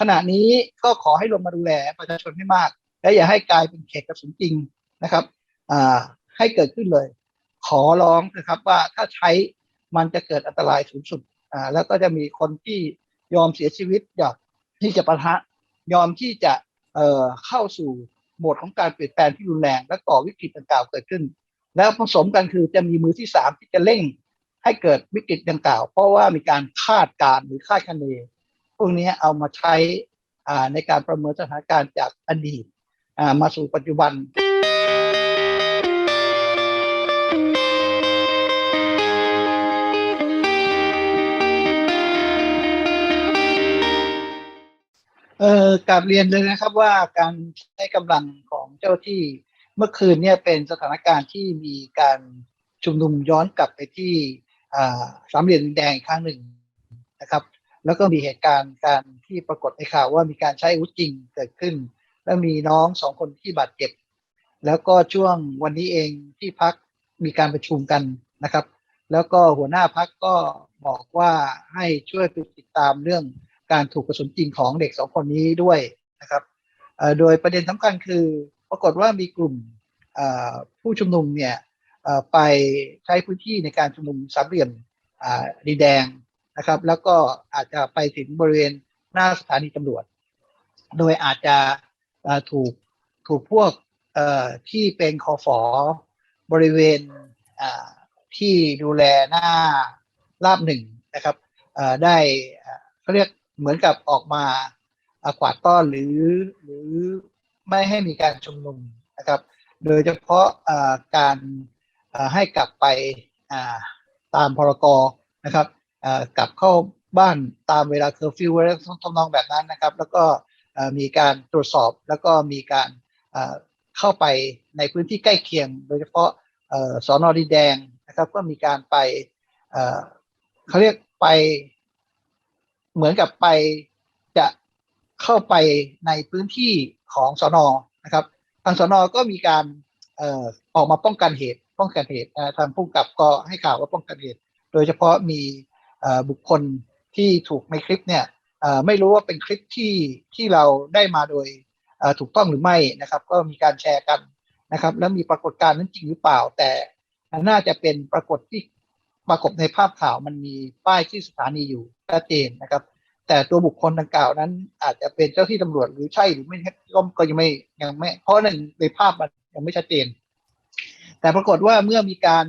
ขณะนี้ก็ขอให้ลงมาดูแลประชาชนให้มาก และอย่าให้กลายเป็นเขตกระสุนจริงนะครับให้เกิดขึ้นเลย ขอร้องนะครับว่าถ้าใช้มันจะเกิดอันตรายสูงสุดแล้วก็จะมีคนที่ยอมเสียชีวิตอยากที่จะประทะยอมที่จะเเข้าสู่โหมดของการเปลี่ยนแปลงที่รุนแรง และก่อวิกฤตดังกล่าวเกิดขึ้น แล้วผสมกันคือจะมีมือที่สามที่จะเร่งให้เกิดวิกฤตดังกล่าว เพราะว่ามีการคาดการณ์หรือคาดคะเน พวกนี้เอามาใช้ในการประเมินสถานการณ์จากอดีตมาสู่ปัจจุบันเอ่อกราบเรียนเลยนะครับว่าการใช้กำลังของเจ้าที่เมื่อคืนเนี่ยเป็นสถานการณ์ที่มีการชุมนุมย้อนกลับไปที่สามเหลี่ยมดินแดงอีกครั้งหนึ่งนะครับ แล้วก็มีเหตุการณ์การที่ปรากฏในข่าวว่ามีการใช้อาวุธจริงเกิดขึ้น แล้วมีน้องสองคนที่บาดเจ็บ แล้วก็ช่วงวันนี้เองที่พักมีการประชุมกันนะครับ แล้วก็หัวหน้าพักก็บอกว่าให้ช่วยไปติดตามเรื่องการถูกกระสุนจริงของเด็กสองคนนี้ด้วยนะครับโดยประเด็นสำคัญคือปรากฏว่ามีกลุ่มผู้ชุมนุมเนี่ยไปใช้พื้นที่ในการชุมนุมสามเหลี่ยมดินแดง นะครับ แล้วก็อาจจะไปถึงบริเวณหน้าสถานีตำรวจ โดยอาจจะถูกถูกพวกที่เป็นคอฟอบริเวณที่ดูแลหน้าราบหนึ่งนะครับได้เขาเรียกเหมือนกับออกมากวาดต้อนหรือหรือไม่ให้มีการชุมนุมนะครับ โดยเฉพาะการให้กลับไปตามพรกนะครับ กลับเข้าบ้านตามเวลาเคอร์ฟิวอะไรทำนองแบบนั้นนะครับ แล้วก็มีการตรวจสอบแล้วก็มีการเข้าไปในพื้นที่ใกล้เคียง โดยเฉพาะสอนอดินแดงนะครับ ก็มีการไปเขาเรียกไปเหมือนกับไปจะเข้าไปในพื้นที่ของสอนอนะครับ ทางสอนอก็มีการออกมาป้องกันเหตุ ป้องกันเหตุทางผู้กับก็ให้ข่าวว่าป้องกันเหตุ โดยเฉพาะมี บุคคลที่ถูกในคลิปเนี่ยไม่รู้ว่าเป็นคลิปที่ที่เราได้มาโดยถูกต้องหรือไม่นะครับ ก็มีการแชร์กันนะครับ แล้วมีปรากฏการณ์นั้นจริงหรือเปล่า แต่น่าจะเป็นปรากฏที่ปรากฏในภาพข่าวมันมีป้ายที่สถานีอยู่ชัดเจนนะครับ แต่ตัวบุคคลดังกล่าวนั้น อาจจะเป็นเจ้าที่ตำรวจหรือใช่หรือไม่ก็ก็ยังไม่ยังไม่ เพราะหนึ่งในภาพมันยังไม่ชัดเจน แต่ปรากฏว่าเมื่อมีการ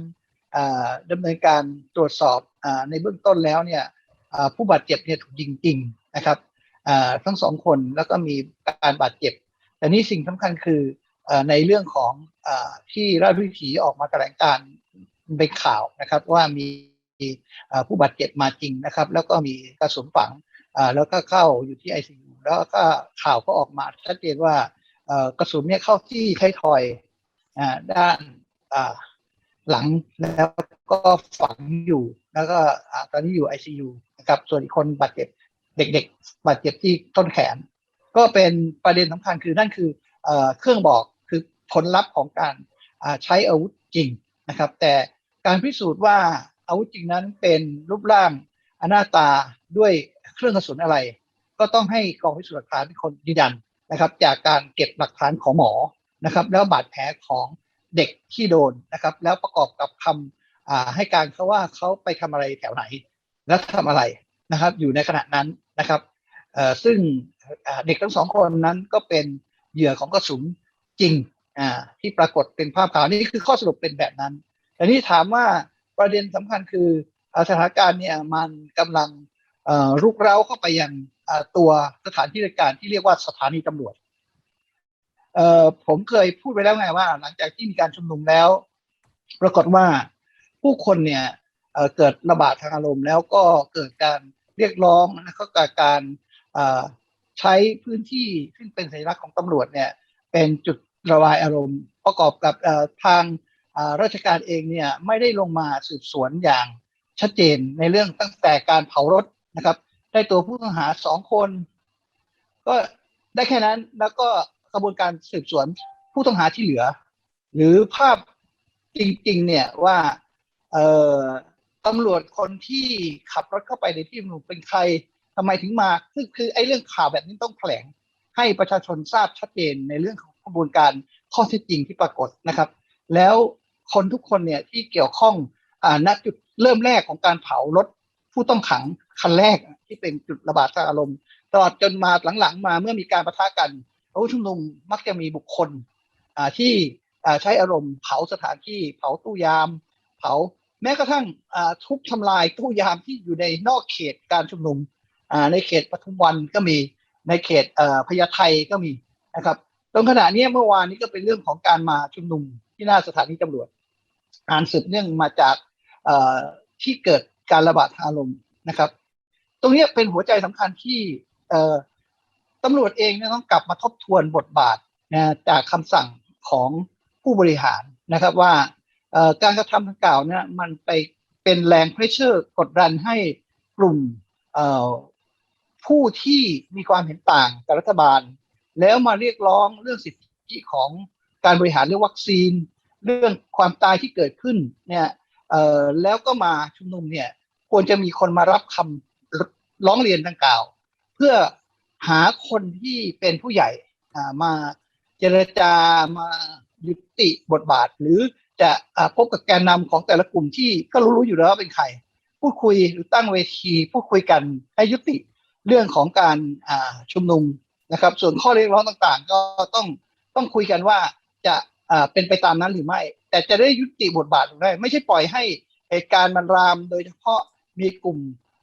อ่าดำเนินการตรวจสอบอในเบื้องต้นแล้วเนี่ยผู้บาดเจ็บเนี่ยถูกยิงจริงนะครับทั้งสองคนแล้วก็มีการบาดเจ็บ แต่นี่สิ่งสำคัญคืออในเรื่องของอที่ราชวิถีออกมาแถลงการเป็นข่าวนะครับ ว่ามีผู้บาดเจ็บมาจริงนะครับ แล้วก็มีกระสุนฝังแล้วก็เข้าอยู่ที่ ICU แล้วก็ข่าวก็ออกมาชัดเจนว่ากระสุนเนี่ยเข้าที่ไทยทอยอด้าน หลังแล้วก็ฝังอยู่แล้วก็ตอนนี้อยู่ ICU นะครับส่วนอีกคนบาดเจ็บเด็ก ๆ บาดเจ็บที่ต้นแขน ก็เป็นประเด็นสำคัญคือนั่นคือเอ่อเครื่องบอกคือผลลัพธ์ของการใช้อาวุธจริงนะครับ แต่การพิสูจน์ว่าอาวุธจริงนั้นเป็นรูปร่างหน้าตาด้วยเครื่องกระสุนอะไร ก็ต้องให้กองพิสูจน์หลักฐานเป็นคนยืนยันนะครับ จากการเก็บหลักฐานของหมอนะครับ แล้วบาดแผลของ เด็กที่โดนนะครับ แล้วประกอบกับคำอ่าให้การเขาว่าเขาไปทำอะไรแถวไหน แล้วทำอะไรนะครับ อยู่ในขณะนั้นนะครับซึ่งเด็กทั้งสองคนนั้นก็เป็นเหยื่อของกระสุนจริงอ่าที่ปรากฏเป็นภาพข่าวนี่คือข้อสรุปเป็นแบบนั้นแต่นี่ถามว่าประเด็นสำคัญคือสถานการณ์เนี่ยมันกำลังเอ่อรุกเร้าเข้าไปยังอ่าตัวสถานที่ราชการที่เรียกว่าสถานีตำรวจ เอ่อผมเคยพูดไปแล้วไงว่า หลังจากที่มีการชุมนุมแล้ว ปรากฏว่าผู้คนเนี่ยเเกิดระบาดทางอารมณ์แล้วก็เกิดการเรียกร้องนะก็เกิดการาใช้พื้นที่ซึ่งเป็นสัญลักษณ์ของตำรวจเนี่ย เป็นจุดระบายอารมณ์ ประกอบกับทางราชการเองเนี่ยไม่ได้ลงมาสืบสวนอย่างชัดเจนในเรื่องตั้งแต่การเผารถนะครับ ได้ตัวผู้ต้องหาสองคน ก็ได้แค่นั้นแล้วก็ กระบวนการสืบสวนผู้ต้องหาที่เหลือ หรือภาพจริง ๆ เนี่ยว่าเอ่อตำรวจคนที่ขับรถเข้าไปในที่ชุมนุมเป็นใครทไมถึงมาคือคือไอ้เรื่องข่าวแบบนี้ต้องแถลงให้ประชาชนทราบชัดเจนในเรื่องของกระบวนการข้อเท็จจริงที่ปรากฏนะครับ แล้วคนทุกคนเนี่ยที่เกี่ยวข้องอ่าณจุดเริ่มแรกของการเผารถผู้ต้องขังคันแรกที่เป็นจุดระบาดทางอารมณ์ตลอดจนมาหลังๆ มาเมื่อมีการประทะกัน ผู้ชุมนุมมักจะมีบุคคลที่ใช้อารมณ์เผาสถานที่เผาตู้ยาม เผาแม้กระทั่งทุบทำลายตู้ยามที่อยู่ในนอกเขตการชุมนุมในเขตปทุมวันก็มีในเขตพญาไทก็มีนะครับตรงขณะนี้เมื่อวานนี้ก็เป็นเรื่องของการมาชุมนุมที่หน้าสถานีตำรวจอานสืบเนื่องมาจากที่เกิดการระบาดอารมณ์นะครับ ตรงนี้เป็นหัวใจสำคัญที่ ตำรวจเองเนี่ยต้องกลับมาทบทวนบทบาทนะจากคำสั่งของผู้บริหารนะครับว่าการกระทำดังกล่าวเนี่ยมันไปเป็นแรงเพรสเชอร์กดดันให้กลุ่มผู้ที่มีความเห็นต่างกับรัฐบาล แล้วมาเรียกร้องเรื่องสิทธิของการบริหารเรื่องวัคซีน เรื่องความตายที่เกิดขึ้นเนี่ยแล้วก็มาชุมนุมเนี่ยควรจะมีคนมารับคำร้องเรียนดังกล่าว เพื่อ หาคนที่เป็นผู้ใหญ่มาเจรจามายุติบทบาท หรือจะพบกับแกนนำของแต่ละกลุ่มที่ก็รู้ๆอยู่แล้วว่าเป็นใครพูดคุยหรือตั้งเวทีพูดคุยกันให้ยุติเรื่องของการชุมนุมนะครับ ส่วนข้อเรียกร้องต่างๆ ก็ต้องต้องคุยกันว่าจะเป็นไปตามนั้นหรือไม่ แต่จะได้ยุติบทบาทหรือไม่ไม่ใช่ปล่อยให้เหตุการณ์มันราม โดยเฉพาะมีกลุ่ม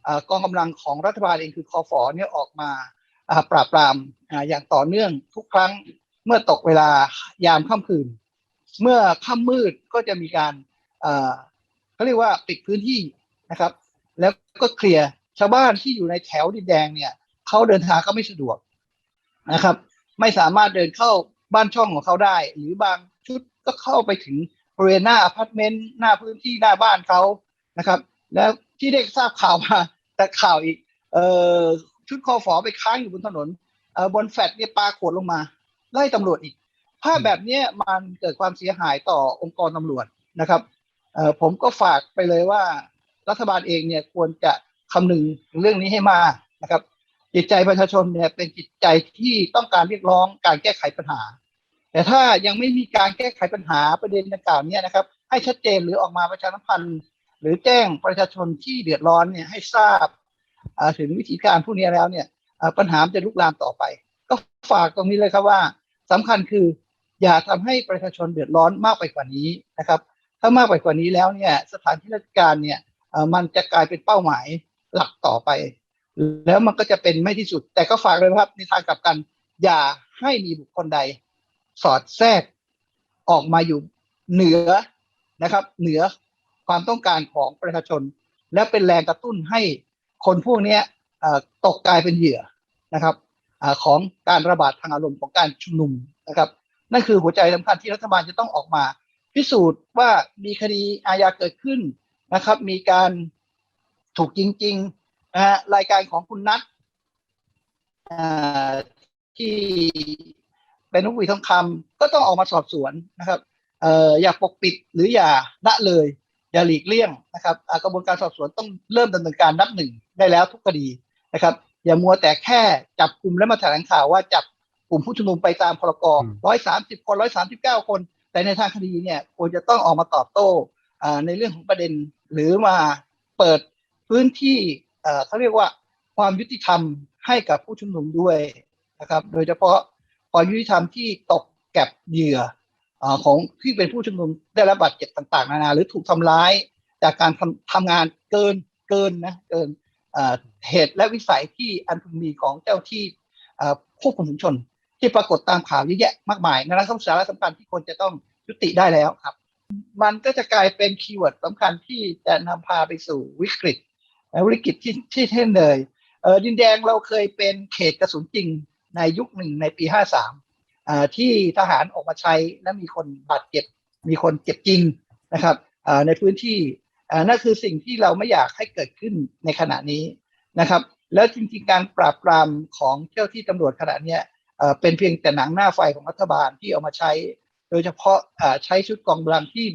อกองกำลังของรัฐบาลเองคือคอฟอเนี่ยออกมา ปราบปรามอย่างต่อเนื่องทุกครั้งเมื่อตกเวลายามค่ำคืน เมื่อค่ำมืดก็จะมีการเขาเรียกว่าปิดพื้นที่นะครับ แล้วก็เคลียร์ชาวบ้านที่อยู่ในแถวดินแดงเนี่ยเขาเดินทางก็ไม่สะดวกนะครับ ไม่สามารถเดินเข้าบ้านช่องของเขาได้ หรือบางชุดก็เข้าไปถึงบริเวณหน้าอพาร์ตเมนต์หน้าพื้นที่หน้าบ้านเขานะครับ แล้วที่ได้ทราบข่าวมาแต่ข่าวอีกเอ่อ ชุดคอฝอไปค้างอยู่บนถนนบนแฟลตเนี่ยปาขวดลงมา ไล่ตำรวจอีก ภาพแบบนี้มันเกิดความเสียหายต่อองค์กรตำรวจนะครับผมก็ฝากไปเลยว่ารัฐบาลเองเนี่ยควรจะคำนึงถึงเรื่องนี้ให้มากนะครับ จิตใจประชาชนเนี่ยเป็นจิตใจที่ต้องการเรียกร้องการแก้ไขปัญหา แต่ถ้ายังไม่มีการแก้ไขปัญหาประเด็นดังกล่าวนี้นะครับ ให้ชัดเจนหรือออกมาประชาสัมพันธ์ หรือแจ้งประชาชนที่เดือดร้อนเนี่ยให้ทราบ ถึงวิธีการพวกนี้แล้วเนี่ยปัญหาจะลุกลามต่อไป ก็ฝากตรงนี้เลยครับว่าสำคัญคือ อย่าทำให้ประชาชนเดือดร้อนมากไปกว่านี้นะครับ ถ้ามากไปกว่านี้แล้วเนี่ยสถานที่ราชการเนี่ยมันจะกลายเป็นเป้าหมายหลักต่อไป แล้วมันก็จะเป็นไม่ที่สุด แต่ก็ฝากเลยครับในทางกลับกัน อย่าให้มีบุคคลใด สอดแทรกออกมาอยู่เหนือนะครับ เหนือความต้องการของประชาชน และเป็นแรงกระตุ้นให้ คนพวกนี้ตกกลายเป็นเหยื่อนะครับอของการระบาดทางอารมณ์ของการชุมนุมนะครับนั่นคือหัวใจสำคัญที่รัฐบาลจะต้องออกมา พิสูจน์ว่ามีคดีอาญาเกิดขึ้นนะครับ มีการถูกจริงๆนะฮะรายการของคุณนัทที่เป็นนุกวีทองคำก็ต้องออกมาสอบสวนนะครับอออย่าปกปิดหรืออย่าละเลย อย่าหลีกเลี่ยงนะครับอ่ากระบวนการสอบสวนต้องเริ่มดำเนินการนับหนึ่งได้แล้วทุกคดีนะครับ อย่ามัวแต่แค่จับกลุ่มแล้วมาแถลงข่าวว่าจับกลุ่มผู้ชุมนุมไปตามพรกร้อยสามสิบคนร้อยสามสิบเก้าคน แต่ในทางคดีเนี่ยควรจะต้องออกมาตอบโต้อ่าในเรื่องของประเด็น หรือมาเปิดพื้นที่เอ่อเขาเรียกว่าความยุติธรรมให้กับผู้ชุมนุมด้วยนะครับ โดยเฉพาะความยุติธรรมที่ตกแก็บเหยื่ออา ของที่เป็นผู้ชุมนุมได้รับบาดเจ็บต่างๆ นานาหรือถูกทำร้ายจากการทำทำงานเกินเกินนะเกินเหตุและวิสัยที่อันพึงมีของเจ้าที่ควบคุมฝูงชน ที่ปรากฏตามข่าวเยอะแยะมากมายนะครับสาระสำคัญที่ควรจะต้องยุติได้แล้วครับ มันก็จะกลายเป็นคีย์เวิร์ดสำคัญที่จะนำพาไปสู่วิกฤตวิกฤตที่ที่เท่นเลยเออดินแดงเราเคยเป็นเขตกระสุนจริงในยุคหนึ่งในปี 53อ่า ที่ทหารออกมาใช้และมีคนบาดเจ็บ มีคนเจ็บจริงนะครับอ่าในพื้นที่อ่านั่นคือสิ่งที่เราไม่อยากให้เกิดขึ้นในขณะนี้นะครับ แล้วจริงๆการปราบปรามของเจ้าที่ตำรวจขณะนี้เอ่อเป็นเพียงแต่หนังหน้าไฟของรัฐบาลที่เอามาใช้ โดยเฉพาะอ่าใช้ชุดกองกำลังที่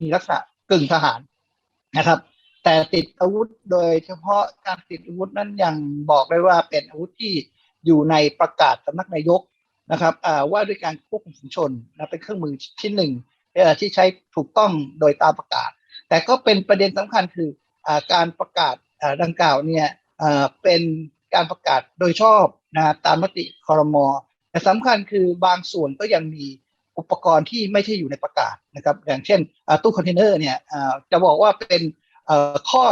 มีลักษณะกึ่งทหารนะครับ แต่ติดอาวุธโดยเฉพาะการติดอาวุธนั้นยังบอกได้ว่าเป็นอาวุธที่อยู่ในประกาศสำนักนายก นะครับอ่าว่าด้วยการควบคุมฝูงชนนะเป็นเครื่องมือชิ้นหนึ่งที่ใช้ถูกต้องโดยตามประกาศ แต่ก็เป็นประเด็นสำคัญคืออาการประกาศอ่าดังกล่าวเนี่ยอ่าเป็นการประกาศโดยชอบนะตามมติคอรมอแต่สำคัญคือบางส่วนก็ยังมีอุปกรณ์ที่ไม่ใช่อยู่ในประกาศนะครับอย่างเช่นอ่าตู้คอนเทนเนอร์เนี่ยอ่าจะบอกว่าเป็นอ่อข้อ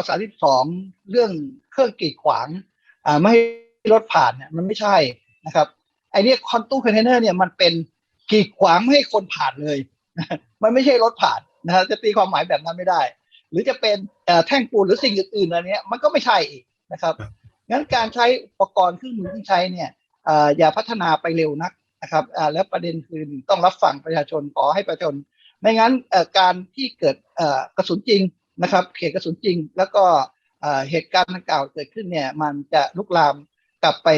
32 เรื่องเครื่องกีดขวางอ่าไม่ให้รถผ่านเนี่ยมันไม่ใช่นะครับ ไอ้เนี่ยคอนตู้คอนเทนเนอร์เนี่ยมันเป็นกีดขวางไม่ให้คนผ่านเลย มันไม่ใช่รถผ่านนะฮะจะตีความหมายแบบนั้นไม่ได้ หรือจะเป็นแท่งปูนหรือสิ่งอื่นๆอันเนี้ยมันก็ไม่ใช่อีกนะครับงั้นการใช้อุปกรณ์เครื่องมือที่ใช้เนี่ยอย่าพัฒนาไปเร็วนักนะครับแล้วประเด็นคือต้องรับฟังประชาชนขอให้ประชาชนไม่งั้นการที่เกิดกระสุนจริงนะครับเหตุกระสุนจริง แล้วก็เอ่อเหตุการณ์ดังกล่าวเกิดขึ้นเนี่ยมันจะลุกลามกลับไป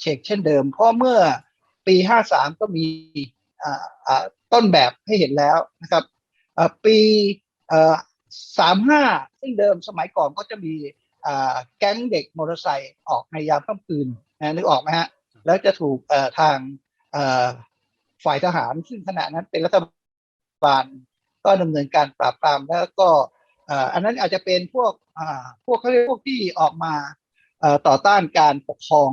เชกเช่นเดิม เพราะเมื่อ ปี 53 ก็มีต้นแบบให้เห็นแล้วนะครับปี35 ซึ่งเดิมสมัยก่อนก็จะมีแก๊งเด็กมอเตอร์ไซค์ออกในยามค่ำคืนนะนึกออกไหมฮะแล้วจะถูกทางฝ่ายทหาร ซึ่งขณะนั้นเป็นรัฐบาลก็ดำเนินการปราบปรามแล้วก็อันนั้นอาจจะเป็นพวกพวกเขาเรียกพวกที่ออกมาต่อต้านการปกครอง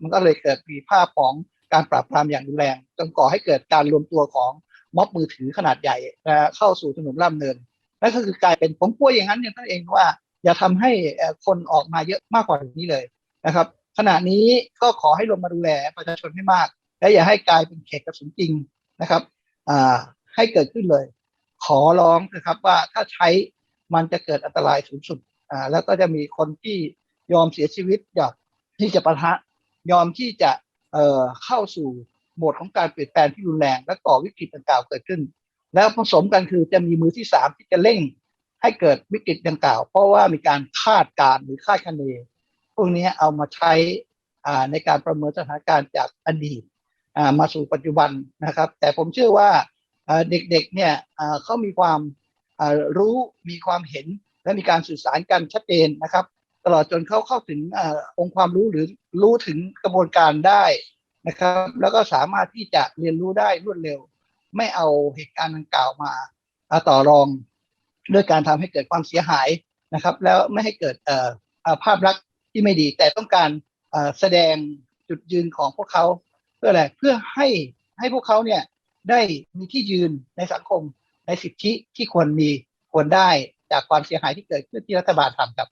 มันก็เลยเกิดมีภาพของ การปราบปรามอย่างรุนแรงจนก่อให้เกิดการรวมตัวของม็อบมือถือขนาดใหญ่นะเข้าสู่ถนนล่ามเนินนั่นก็คือกลายเป็นผมกลัวอย่างนั้นอย่างนั้นเองว่า อย่าทำให้คนออกมาเยอะมากกว่านี้เลยนะครับ ขณะนี้ก็ขอให้ลงมาดูแลประชาชนให้มาก และอย่าให้กลายเป็นเขตกระสุนจริงนะครับให้เกิดขึ้นเลย ขอร้องนะครับว่าถ้าใช้มันจะเกิดอันตรายสูงสุดแล้วก็จะมีคนที่ยอมเสียชีวิตอยากที่จะประทะยอมที่จะ เอ่อเข้าสู่โหมดของการเปลี่ยนแปลงที่รุนแรง และก่อวิกฤตดังกล่าวเกิดขึ้น แล้วผสมกันคือจะมีมือที่สามที่จะเร่งให้เกิดวิกฤตดังกล่าว เพราะว่ามีการคาดการณ์หรือคาดคะเนพวกนี้เอามาใช้ในการประเมินสถานการณ์จากอดีตมาสู่ปัจจุบันนะครับ แต่ผมเชื่อว่าเด็กๆเนี่ยเขามีความรู้มีความเห็นและมีการสื่อสารกันชัดเจนนะครับ ตลอดจนเขาเข้าถึงอองค์ความรู้หรือรู้ถึงกระบวนการได้นะครับ แล้วก็สามารถที่จะเรียนรู้ได้รวดเร็ว ไม่เอาเหตุการณ์ดังกล่าวมาอ่าต่อรองด้วยการทำให้เกิดความเสียหายนะครับ แล้วไม่ให้เกิดภาพลักษณ์ที่ไม่ดี แต่ต้องการแสดงจุดยืนของพวกเขาเพื่ออะไรเพื่อให้ให้พวกเขาเนี่ยได้มีที่ยืนในสังคมในสิทธิที่ควรมีควรได้จากความเสียหายที่เกิดขึ้นที่รัฐบาลทำครับ